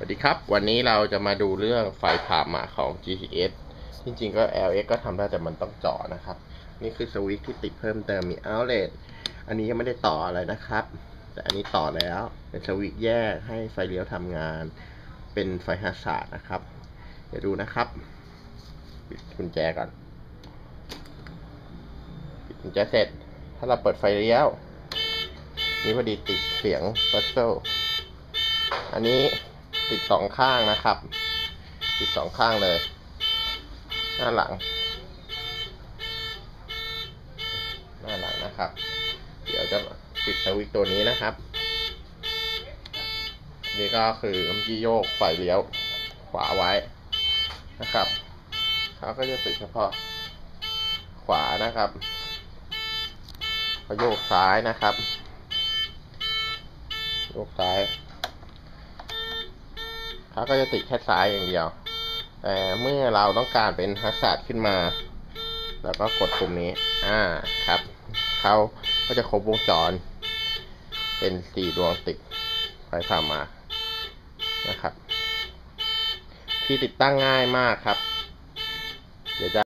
สวัสดีครับ วันนี้เราจะมาดูเรื่องไฟผ่าหมาของ GTS จริงๆก็ LX ก็ทำได้แต่มันต้องเจาะนะครับ นี่คือสวิตช์ที่ติดเพิ่มเติมมี outlet อันนี้ยังไม่ได้ต่ออะไรนะครับ แต่อันนี้ต่อแล้วเป็นสวิตช์แยกให้ไฟเลี้ยวทำงาน เป็นไฟฮัสซาร์ดนะครับ เดี๋ยวดูนะครับปิดกุญแจก่อนปิดกุญแจเสร็จ ถ้าเราเปิดไฟเลี้ยว นี่พอดีติดเสียงบัสเซอันนี้ ติดสองข้างนะครับ ติดสองข้างเลย หน้าหลัง หน้าหลังนะครับ เดี๋ยวจะปิดสวิตตัวนี้นะครับ นี่ก็คือที่โยกไฟเลี้ยวขวาไว้นะครับเขาก็จะติดเฉพาะขวานะครับพอโยกซ้ายนะครับ โยกซ้าย เขาก็จะติดแค่ซ้ายอย่างเดียว แต่เมื่อเราต้องการเป็นทักษะขึ้นมา แล้วก็กดปุ่มนี้ อ่าครับเขาก็จะครบวงจร เป็นสี่ดวงติดไฟผ่ามานะครับ ที่ติดตั้งง่ายมากครับ เดี๋ยวจะ